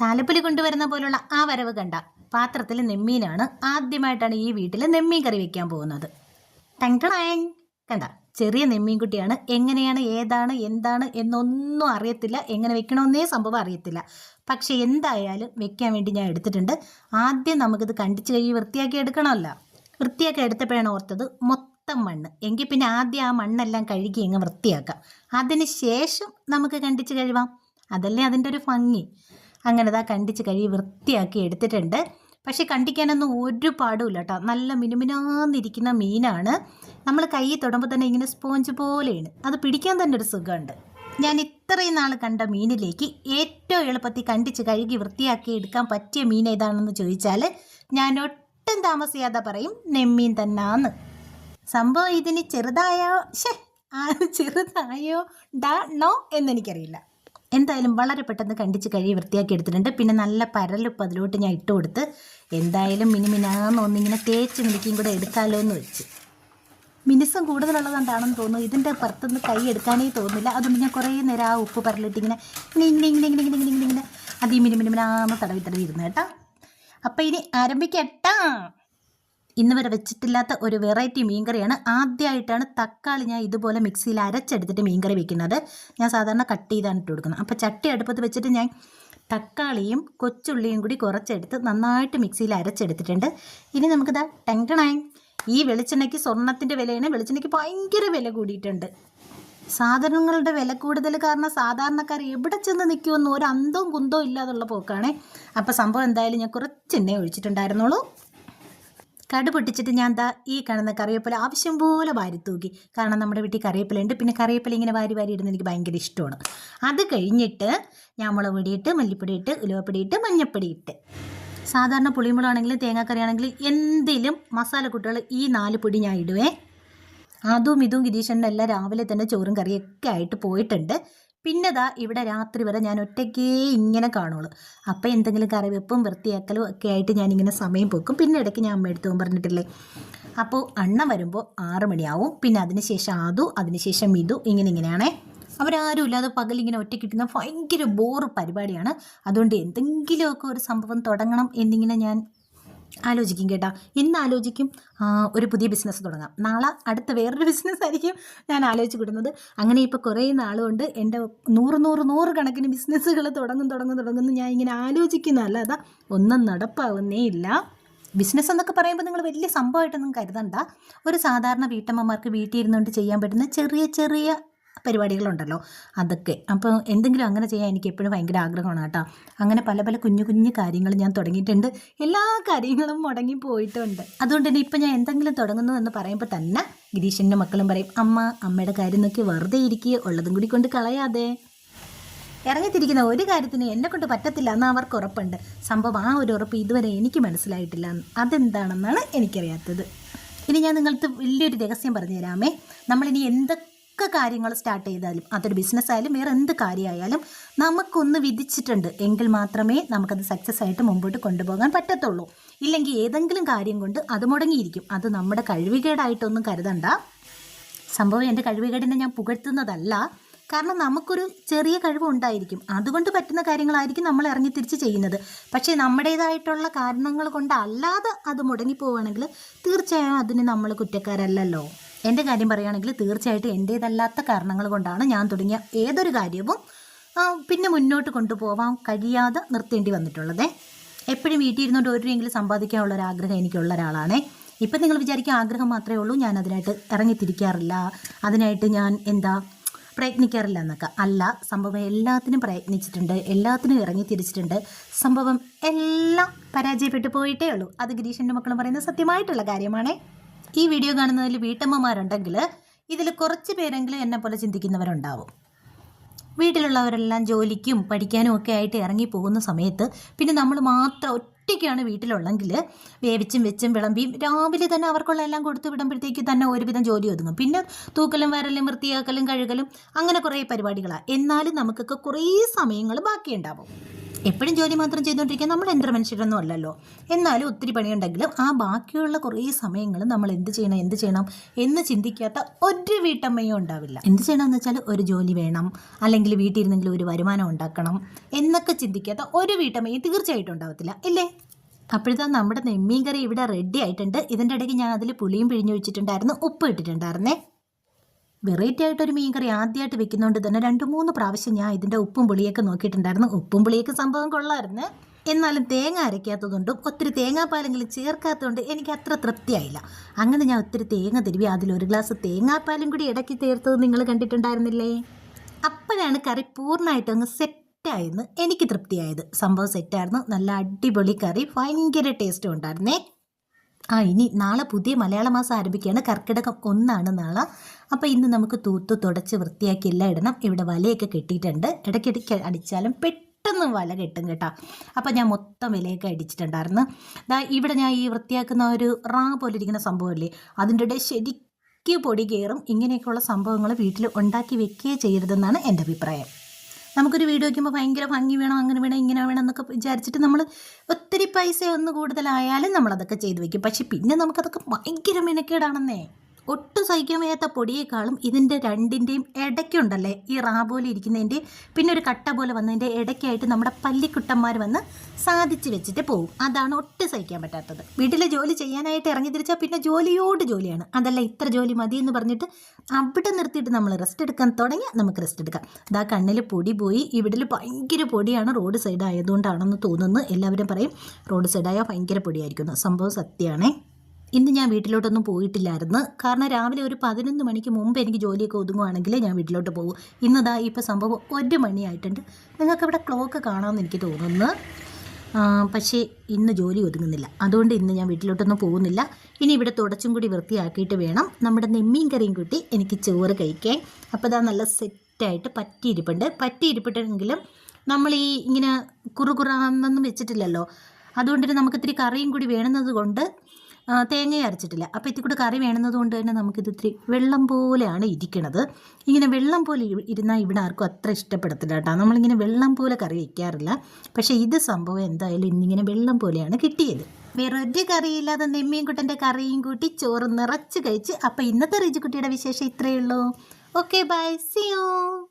താലപ്പൊലി കൊണ്ടുവരുന്ന പോലുള്ള ആ വരവ് കണ്ട പാത്രത്തിൽ നെമ്മീനാണ് ആദ്യമായിട്ടാണ് ഈ വീട്ടിൽ നെമ്മീൻ കറി വെക്കാൻ പോകുന്നത്. ടങ്. കണ്ട ചെറിയ നെമ്മീൻ കുട്ടിയാണ് എങ്ങനെയാണ് ഏതാണ് എന്താണ് എന്നൊന്നും അറിയത്തില്ല. എങ്ങനെ വെക്കണമെന്നേ സംഭവം അറിയത്തില്ല. പക്ഷെ എന്തായാലും വെക്കാൻ വേണ്ടി ഞാൻ എടുത്തിട്ടുണ്ട്. ആദ്യം നമുക്കിത് കണ്ടിച്ച് കഴുകി വൃത്തിയാക്കി എടുക്കണമല്ലോ. വൃത്തിയാക്കി എടുത്തപ്പോഴാണ് ഓർത്തത് മൊത്തം മണ്ണ്. എങ്കിൽ പിന്നെ ആദ്യം ആ മണ്ണെല്ലാം കഴുകി അങ്ങ് വൃത്തിയാക്കാം. അതിന് ശേഷം നമുക്ക് കണ്ടിച്ച് കഴുകാം. അതല്ലേ അതിന്റെ ഒരു ഭംഗി. അങ്ങനെ ഇതാ കണ്ടിച്ച് കഴുകി വൃത്തിയാക്കി എടുത്തിട്ടുണ്ട്. പക്ഷെ കണ്ടിക്കാനൊന്നും ഒരു പാടുമില്ല കേട്ടോ. നല്ല മിനുമിനാന്നിരിക്കുന്ന മീനാണ്. നമ്മൾ കൈ തൊടുമ്പോൾ തന്നെ ഇങ്ങനെ സ്പോഞ്ച് പോലെയാണ്. അത് പിടിക്കാൻ തന്നെ ഒരു സുഖമുണ്ട്. ഞാൻ ഇത്രയും നാൾ കണ്ട മീനിലേക്ക് ഏറ്റവും എളുപ്പത്തിൽ കണ്ടിച്ച് കഴുകി വൃത്തിയാക്കി എടുക്കാൻ പറ്റിയ മീൻ ഏതാണെന്ന് ചോദിച്ചാൽ ഞാൻ ഒട്ടും താമസിയാതെ പറയും നെമ്മീൻ തന്നാന്ന്. സംഭവം ഇതിന് ചെറുതായോ? ഷേ ചെറുതായോ? ഡാ നോ എന്നെനിക്കറിയില്ല. എന്തായാലും വളരെ പെട്ടെന്ന് കണ്ടിച്ച് കഴുകി വൃത്തിയാക്കി എടുത്തിട്ടുണ്ട് പിന്നെ നല്ല പരലുപ്പ് അതിലോട്ട് ഞാൻ ഇട്ട് കൊടുത്ത് എന്തായാലും മിനിമിനാന്ന് ഒന്നിങ്ങനെ തേച്ച് മിനിക്കും കൂടെ എടുക്കാമല്ലോ എന്ന് വെച്ച് മിനിസം കൂടുതലുള്ളതുകൊണ്ടാണെന്ന് തോന്നുന്നു ഇതിന്റെ പുറത്തുനിന്ന് കൈ എടുക്കാനേ തോന്നുന്നില്ല അതുകൊണ്ട് ഞാൻ കുറേ നേരം ആ ഉപ്പ് പരലിട്ടിങ്ങനെ ഇങ്ങനെ ഇങ്ങനെ ഇങ്ങനെ ഇങ്ങനെ മിനിമിനിമിനാന്ന് തടവി തടവി ഇരുന്ന് കേട്ടോ അപ്പം ഇനി ആരംഭിക്കട്ടാ ഇന്ന് വരെ വെച്ചിട്ടില്ലാത്ത ഒരു വെറൈറ്റി മീൻകറിയാണ്. ആദ്യമായിട്ടാണ് തക്കാളി ഞാൻ ഇതുപോലെ മിക്സിയിൽ അരച്ചെടുത്തിട്ട് മീൻകറി വെക്കുന്നത്. ഞാൻ സാധാരണ കട്ട് ചെയ്താണ് ഇട്ട് കൊടുക്കുന്നത്. അപ്പോൾ ചട്ടി അടുപ്പത്ത് വെച്ചിട്ട് ഞാൻ തക്കാളിയും കൊച്ചുള്ളിയും കൂടി കുറച്ചെടുത്ത് നന്നായിട്ട് മിക്സിയിൽ അരച്ചെടുത്തിട്ടുണ്ട്. ഇനി നമുക്കിതാ ടെങ്കണായി ഈ വെളിച്ചെണ്ണയ്ക്ക് സ്വർണത്തിന്റെ വിലയാണ്. വെളിച്ചെണ്ണയ്ക്ക് ഭയങ്കര വില കൂടിയിട്ടുണ്ട്. സാധനങ്ങളുടെ വില കൂടുതൽ കാരണം സാധാരണക്കാർ എവിടെ ചെന്ന് നിൽക്കുമെന്ന് ഒരു അന്തവും കുന്തവും ഇല്ലാതുള്ള പോക്കാണേ. അപ്പോൾ സംഭവം എന്തായാലും ഞാൻ കുറച്ച് എണ്ണ ഒഴിച്ചിട്ടുണ്ടായിരുന്നുള്ളൂ. കടു പൊട്ടിച്ചിട്ട് ഞാൻ ദാ ഈ കാണുന്ന കറിവേപ്പില ആവശ്യം പോലെ വാരി തൂക്കി. കാരണം നമ്മുടെ വീട്ടിൽ കറിവേപ്പില ഉണ്ട് പിന്നെ കറിവേപ്പില ഇങ്ങനെ വാരി വാരി ഇടുന്നത് എനിക്ക് ഭയങ്കര ഇഷ്ടമാണ്. അത് കഴിഞ്ഞിട്ട് ഞാൻ മുളക് ഇട്ട് മല്ലിപ്പൊടി ഇട്ട് ഉലുവപ്പൊടി ഇട്ട് മഞ്ഞപ്പൊടി ഇട്ട്. സാധാരണ പുളിമുളകാണെങ്കിലും തേങ്ങാക്കറി ആണെങ്കിലും എന്തിലും മസാലക്കൂട്ടുകൾ ഈ നാല് പൊടി ഞാൻ ഇടുവേ. അതും ഇതും ഗിരീഷന്റെ എല്ലാം രാവിലെ തന്നെ ചോറും കറിയൊക്കെ ആയിട്ട് പോയിട്ടുണ്ട്. പിന്നെ ദാ ഇവിടെ രാത്രി വരെ ഞാൻ ഒറ്റയ്ക്കേ ഇങ്ങനെ കാണുള്ളൂ. അപ്പോൾ എന്തെങ്കിലും കറിവെപ്പും വൃത്തിയാക്കലും ഒക്കെ ആയിട്ട് ഞാനിങ്ങനെ സമയം പോക്കും. പിന്നെ ഇടയ്ക്ക് ഞാൻ അമ്മ എടുത്തു പറഞ്ഞിട്ടില്ലേ? അപ്പോൾ അണ്ണ വരുമ്പോൾ ആറ് മണിയാവും. പിന്നെ അതിനുശേഷം ആദു അതിനുശേഷം മിതു ഇങ്ങനെ ഇങ്ങനെയാണേ. അവരാരും ഇല്ലാതെ പകലിങ്ങനെ ഒറ്റയ്ക്കിട്ടുന്ന ഭയങ്കര ബോറ് പരിപാടിയാണ്. അതുകൊണ്ട് എന്തെങ്കിലുമൊക്കെ ഒരു സംഭവം തുടങ്ങണം എന്നിങ്ങനെ ഞാൻ ആലോചിക്കും കേട്ടോ. ഇന്ന് ആലോചിക്കും ഒരു പുതിയ ബിസിനസ് തുടങ്ങാം. നാളെ അടുത്ത വേറൊരു ബിസിനസ് ആയിരിക്കും ഞാൻ ആലോചിച്ച് വിടുന്നത്. അങ്ങനെ ഇപ്പോൾ കുറേ നാളുകൊണ്ട് എന്റെ നൂറ് നൂറ് നൂറ് കണക്കിന് ബിസിനസ്സുകൾ തുടങ്ങും തുടങ്ങും തുടങ്ങുന്നു ഞാൻ ഇങ്ങനെ ആലോചിക്കുന്നതല്ല അതാ ഒന്നും നടപ്പാവുന്നേ ഇല്ല. ബിസിനസ് എന്നൊക്കെ പറയുമ്പോൾ നിങ്ങൾ വലിയ സംഭവമായിട്ടൊന്നും കരുതണ്ട. ഒരു സാധാരണ വീട്ടമ്മമാർക്ക് വീട്ടിൽ ഇരുന്നുകൊണ്ട് ചെയ്യാൻ പറ്റുന്ന ചെറിയ ചെറിയ പരിപാടികളുണ്ടല്ലോ. അതൊക്കെ. അപ്പോൾ എന്തെങ്കിലും അങ്ങനെ ചെയ്യാൻ എനിക്ക് എപ്പോഴും ഭയങ്കര ആഗ്രഹമാണ് കേട്ടോ. അങ്ങനെ പല പല കുഞ്ഞു കുഞ്ഞു കാര്യങ്ങൾ ഞാൻ തുടങ്ങിയിട്ടുണ്ട്. എല്ലാ കാര്യങ്ങളും മുടങ്ങി പോയിട്ടുണ്ട്. അതുകൊണ്ട് തന്നെ ഇപ്പം ഞാൻ എന്തെങ്കിലും തുടങ്ങുന്നു എന്ന് പറയുമ്പോൾ തന്നെ ഗിരീഷന്റെ മക്കളും പറയും അമ്മ അമ്മയുടെ കാര്യം നോക്കി വെറുതെ ഇരിക്കുക ഉള്ളതും കൂടി കൊണ്ട് കളയാതെ. ഇറങ്ങിത്തിരിക്കുന്ന ഒരു കാര്യത്തിന് എന്നെ കൊണ്ട് പറ്റത്തില്ല എന്ന് അവർക്ക് ഉറപ്പുണ്ട്. സംഭവം ആ ഒരു ഉറപ്പ് ഇതുവരെ എനിക്ക് മനസ്സിലായിട്ടില്ല. അതെന്താണെന്നാണ് എനിക്കറിയാത്തത്. ഇനി ഞാൻ നിങ്ങൾക്ക് വലിയൊരു രഹസ്യം പറഞ്ഞുതരാമേ. നമ്മളിനി എന്തൊക്കെ കാര്യങ്ങൾ സ്റ്റാർട്ട് ചെയ്താലും അതൊരു ബിസിനസ് ആയാലും വേറെ എന്ത് കാര്യമായാലും നമുക്കൊന്ന് വിധിച്ചിട്ടുണ്ട്. എങ്കിൽ മാത്രമേ നമുക്കത് സക്സസ് ആയിട്ട് മുമ്പോട്ട് കൊണ്ടുപോകാൻ പറ്റത്തുള്ളൂ. ഇല്ലെങ്കിൽ ഏതെങ്കിലും കാര്യം കൊണ്ട് അത് മുടങ്ങിയിരിക്കും. അത് നമ്മുടെ കഴിവുകേടായിട്ടൊന്നും കരുതണ്ട. സംഭവം എന്റെ കഴിവുകേടിനെ ഞാൻ പുകഴ്ത്തുന്നതല്ല. കാരണം നമുക്കൊരു ചെറിയ കഴിവ് ഉണ്ടായിരിക്കും. അതുകൊണ്ട് പറ്റുന്ന കാര്യങ്ങളായിരിക്കും നമ്മൾ ഇറങ്ങി തിരിച്ച് ചെയ്യുന്നത്. പക്ഷേ നമ്മുടേതായിട്ടുള്ള കാരണങ്ങൾ കൊണ്ട് അല്ലാതെ അത് മുടങ്ങിപ്പോവുകയാണെങ്കിൽ തീർച്ചയായും അതിന് നമ്മൾ കുറ്റക്കാരല്ലല്ലോ. എന്റെ കാര്യം പറയുകയാണെങ്കിൽ തീർച്ചയായിട്ടും എന്റേതല്ലാത്ത കാരണങ്ങൾ കൊണ്ടാണ് ഞാൻ തുടങ്ങിയ ഏതൊരു കാര്യവും പിന്നെ മുന്നോട്ട് കൊണ്ടുപോകാൻ കഴിയാതെ നിർത്തേണ്ടി വന്നിട്ടുള്ളത്. എപ്പോഴും വീട്ടിൽ ഇരുന്നുകൊണ്ട് ഒരു രീതിയിൽ സമ്പാദിക്കാനുള്ള ഒരു ആഗ്രഹം എനിക്കുള്ള ഒരാളാണേ. ഇപ്പം നിങ്ങൾ വിചാരിക്കുക ആഗ്രഹം മാത്രമേ ഉള്ളൂ ഞാൻ അതിനായിട്ട് ഇറങ്ങിത്തിരിക്കാറില്ല അതിനായിട്ട് ഞാൻ എന്താ പ്രയത്നിക്കാറില്ല എന്നൊക്കെ. അല്ല സംഭവം എല്ലാത്തിനും പ്രയത്നിച്ചിട്ടുണ്ട് എല്ലാത്തിനും ഇറങ്ങി തിരിച്ചിട്ടുണ്ട് സംഭവം എല്ലാം പരാജയപ്പെട്ടു പോയിട്ടേ ഉള്ളൂ. അത് ഗിരീഷന്റെ മക്കളും പറയുന്ന സത്യമായിട്ടുള്ള കാര്യമാണേ. ഈ വീഡിയോ കാണുന്നതിൽ വീട്ടമ്മമാരുണ്ടെങ്കിൽ ഇതിൽ കുറച്ച് പേരെങ്കിലും എന്നെ പോലെ ചിന്തിക്കുന്നവരുണ്ടാവും. വീട്ടിലുള്ളവരെല്ലാം ജോലിക്കും പഠിക്കാനും ഒക്കെ ആയിട്ട് ഇറങ്ങി പോകുന്ന സമയത്ത് പിന്നെ നമ്മൾ മാത്രം ഒറ്റയ്ക്കാണ് വീട്ടിലുള്ളെങ്കിൽ വേവിച്ചും വെച്ചും വിളമ്പിയും രാവിലെ തന്നെ അവർക്കുള്ള എല്ലാം കൊടുത്തു വിടുമ്പോഴത്തേക്ക് തന്നെ ഒരുവിധം ജോലി ഒതുങ്ങും. പിന്നെ തൂക്കലും വരലും വൃത്തിയാക്കലും കഴുകലും അങ്ങനെ കുറേ പരിപാടികളാണ് എന്നാലും നമുക്കൊക്കെ കുറേ സമയങ്ങൾ ബാക്കിയുണ്ടാവും. എപ്പോഴും ജോലി മാത്രം ചെയ്തുകൊണ്ടിരിക്കുക നമ്മൾ യന്ത്ര മനുഷ്യരൊന്നും അല്ലല്ലോ. എന്നാലും ഒത്തിരി പണിയുണ്ടെങ്കിലും ആ ബാക്കിയുള്ള കുറേ സമയങ്ങൾ നമ്മൾ എന്ത് ചെയ്യണം എന്ത് ചെയ്യണം എന്ന് ചിന്തിക്കാത്ത ഒരു വീട്ടമ്മയും ഉണ്ടാവില്ല. എന്ത് ചെയ്യണമെന്ന് വെച്ചാൽ ഒരു ജോലി വേണം അല്ലെങ്കിൽ വീട്ടിൽ ഇരുന്നെങ്കിലും ഒരു വരുമാനം ഉണ്ടാക്കണം എന്നൊക്കെ ചിന്തിക്കാത്ത ഒരു വീട്ടമ്മയും തീർച്ചയായിട്ടും ഉണ്ടാവത്തില്ല. ഇല്ലേ? അപ്പോഴത്തെ നമ്മുടെ നെമ്മീൻ കറി ഇവിടെ റെഡി ആയിട്ടുണ്ട്. ഇതിന്റെ ഇടയ്ക്ക് ഞാൻ അതിൽ പുളിയും പിഴിഞ്ഞൊഴിച്ചിട്ടുണ്ടായിരുന്നു ഉപ്പ് ഇട്ടിട്ടുണ്ടായിരുന്നേ. വെറൈറ്റി ആയിട്ടൊരു മീൻ കറി ആദ്യമായിട്ട് വെക്കുന്നതുകൊണ്ട് തന്നെ രണ്ട് മൂന്ന് പ്രാവശ്യം ഞാൻ ഇതിന്റെ ഉപ്പും പുളിയൊക്കെ നോക്കിയിട്ടുണ്ടായിരുന്നു. ഉപ്പും പുളിയൊക്കെ സംഭവം കൊള്ളായിരുന്നു. എന്നാലും തേങ്ങ അരയ്ക്കാത്തതുകൊണ്ടും ഒത്തിരി തേങ്ങാപ്പാലെങ്കിലും ചേർക്കാത്തതുകൊണ്ട് എനിക്ക് അത്ര തൃപ്തിയായില്ല. അങ്ങനെ ഞാൻ ഒത്തിരി തേങ്ങ തിരുവി അതിൽ ഒരു ഗ്ലാസ് തേങ്ങാപ്പാലും കൂടി ഇടയ്ക്ക് ചേർത്തത് നിങ്ങൾ കണ്ടിട്ടുണ്ടായിരുന്നില്ലേ? അപ്പോഴാണ് കറി പൂർണമായിട്ട് അങ്ങ് സെറ്റായെന്ന് എനിക്ക് തൃപ്തിയായത്. സംഭവം സെറ്റായിരുന്നു. നല്ല അടിപൊളി കറി. ഭയങ്കര ടേസ്റ്റും ഉണ്ടായിരുന്നേ. ആ ഇനി നാളെ പുതിയ മലയാള മാസം ആരംഭിക്കുകയാണ്. കർക്കിടകം ഒന്നാണ് നാളെ. അപ്പോൾ ഇന്ന് നമുക്ക് തൂത്ത് തുടച്ച് വൃത്തിയാക്കി എല്ലാം ഇടണം. ഇവിടെ വലയൊക്കെ കെട്ടിയിട്ടുണ്ട്. ഇടയ്ക്കിടയ്ക്ക് അടിച്ചാലും പെട്ടെന്ന് വല കെട്ടും കേട്ടോ. അപ്പോൾ ഞാൻ മൊത്തം വിലയൊക്കെ അടിച്ചിട്ടുണ്ടായിരുന്നു. ദാ ഇവിടെ ഞാൻ ഈ വൃത്തിയാക്കുന്ന ഒരു റാ പോലെ ഇരിക്കുന്ന സംഭവമല്ലേ? അതിന്റെ ഇടയിൽ ശരിക്ക് പൊടി കയറും. ഇങ്ങനെയൊക്കെയുള്ള സംഭവങ്ങൾ വീട്ടിൽ ഉണ്ടാക്കി വെക്കുകയേ ചെയ്യരുതെന്നാണ് എന്റെ അഭിപ്രായം. നമുക്കൊരു വീഡിയോ വയ്ക്കുമ്പോൾ ഭയങ്കര ഭംഗി വേണം അങ്ങനെ വേണം ഇങ്ങനെ വേണം എന്നൊക്കെ വിചാരിച്ചിട്ട് നമ്മൾ ഒത്തിരി പൈസ ഒന്ന് കൂടുതലായാലും നമ്മളതൊക്കെ ചെയ്തു വയ്ക്കും. പക്ഷെ പിന്നെ നമുക്കതൊക്കെ ഭയങ്കര മെനക്കേടാണെന്നേ. ഒട്ടും സഹിക്കാൻ വയ്യാത്ത പൊടിയേക്കാളും ഇതിന്റെ രണ്ടിന്റെയും ഇടയ്ക്കുണ്ടല്ലേ ഈ റാ പോലെ ഇരിക്കുന്നതിന്റെ പിന്നെ ഒരു കട്ട പോലെ വന്നതിന്റെ ഇടയ്ക്കായിട്ട് നമ്മുടെ പല്ലിക്കുട്ടന്മാർ വന്ന് സാധിച്ച് വെച്ചിട്ട് പോകും അതാണ് ഒട്ടും സഹിക്കാൻ പറ്റാത്തത്. വീട്ടിൽ ജോലി ചെയ്യാനായിട്ട് ഇറങ്ങി തിരിച്ചാൽ പിന്നെ ജോലിയോട് ജോലിയാണ്. അതല്ല ഇത്ര ജോലി മതി എന്ന് പറഞ്ഞിട്ട് അവിടെ നിർത്തിയിട്ട് നമ്മൾ റെസ്റ്റ് എടുക്കാൻ തുടങ്ങിയാൽ നമുക്ക് റെസ്റ്റ് എടുക്കാം. ഇതാ കണ്ണിൽ പൊടി പോയി. ഇവിടെ ഭയങ്കര പൊടിയാണ് റോഡ് സൈഡ് ആയതുകൊണ്ടാണെന്ന് തോന്നുന്നു. എല്ലാവരും പറയും റോഡ് സൈഡായാൽ ഭയങ്കര പൊടിയായിരിക്കുന്നു സംഭവം സത്യമാണേ. ഇന്ന് ഞാൻ വീട്ടിലോട്ടൊന്നും പോയിട്ടില്ലായിരുന്നു. കാരണം രാവിലെ ഒരു പതിനൊന്ന് മണിക്ക് മുമ്പ് എനിക്ക് ജോലിയൊക്കെ ഒതുങ്ങുവാണെങ്കിൽ ഞാൻ വീട്ടിലോട്ട് പോകും. ഇന്നതാ ഇപ്പോൾ സംഭവം ഒരു മണിയായിട്ടുണ്ട്. നിങ്ങൾക്ക് ഇവിടെ ക്ലോക്ക് കാണാമെന്ന് എനിക്ക് തോന്നുന്നു. പക്ഷേ ഇന്ന് ജോലി ഒതുങ്ങുന്നില്ല. അതുകൊണ്ട് ഇന്ന് ഞാൻ വീട്ടിലോട്ടൊന്നും പോകുന്നില്ല. ഇനി ഇവിടെ തുടച്ചും കൂടി വൃത്തിയാക്കിയിട്ട് വേണം നമ്മുടെ നെമ്മീൻ കറിയും കൂട്ടി എനിക്ക് ചോറ് കഴിക്കാൻ. അപ്പോൾ ഇതാ നല്ല സെറ്റായിട്ട് പറ്റിയിരിപ്പുണ്ട്. പറ്റിയിരിപ്പിട്ടെങ്കിലും നമ്മൾ ഈ ഇങ്ങനെ കുറുകുറാന്നൊന്നും വെച്ചിട്ടില്ലല്ലോ. അതുകൊണ്ട് നമുക്ക് ഇത്തിരി കറിയും കൂടി വേണമെന്നത് കൊണ്ട് തേങ്ങ അരച്ചിട്ടില്ല. അപ്പോൾ ഇത്തിരി കൂടെ കറി വേണമെന്നതുകൊണ്ട് തന്നെ നമുക്കിത് ഇത്തിരി വെള്ളം പോലെയാണ് ഇരിക്കണത്. ഇങ്ങനെ വെള്ളം പോലെ ഇരി- ഇരുന്നാൽ ഇവിടെ ആർക്കും അത്ര ഇഷ്ടപ്പെടത്തില്ല കേട്ടോ. നമ്മളിങ്ങനെ വെള്ളം പോലെ കറി വയ്ക്കാറില്ല പക്ഷേ ഇത് സംഭവം എന്തായാലും ഇന്നിങ്ങനെ വെള്ളം പോലെയാണ് കിട്ടിയത്. വേറൊരു കറിയില്ലാതെ നെമ്മീൻ കുട്ടന്റെ കറിയും കൂട്ടി ചോറ് നിറച്ച് കഴിച്ച് അപ്പോൾ ഇന്നത്തെ റിജുക്കുട്ടിയുടെ വിശേഷം ഇത്രയേ ഉള്ളൂ. Okay bye. സിയോ